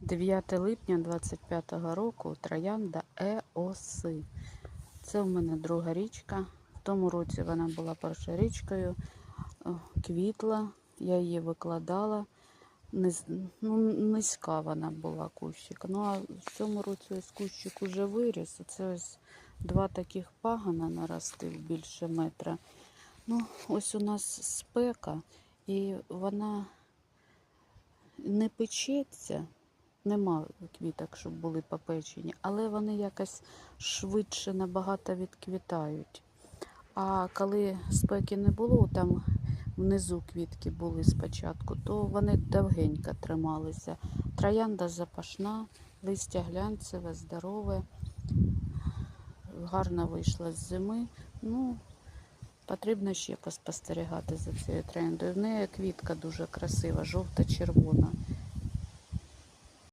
9 липня 25-го року троянда Еоси. Це в мене друга річка. В тому році вона була першою річкою, квітла, я її викладала. Низ, ну, низька вона була кущик. Ну а в цьому році ось кущик уже виріс. Це ось два таких пагана наростив більше метра. Ну, ось у нас спека, і вона не печеться. Нема квіток, щоб були попечені, але вони якось швидше набагато відквітають. А коли спеки не було, там внизу квітки були спочатку, то вони довгенько трималися. Троянда запашна, листя глянцеве, здорове, гарно вийшла з зими. Ну, потрібно ще поспостерігати за цією трояндою. В неї квітка дуже красива, жовта-червона.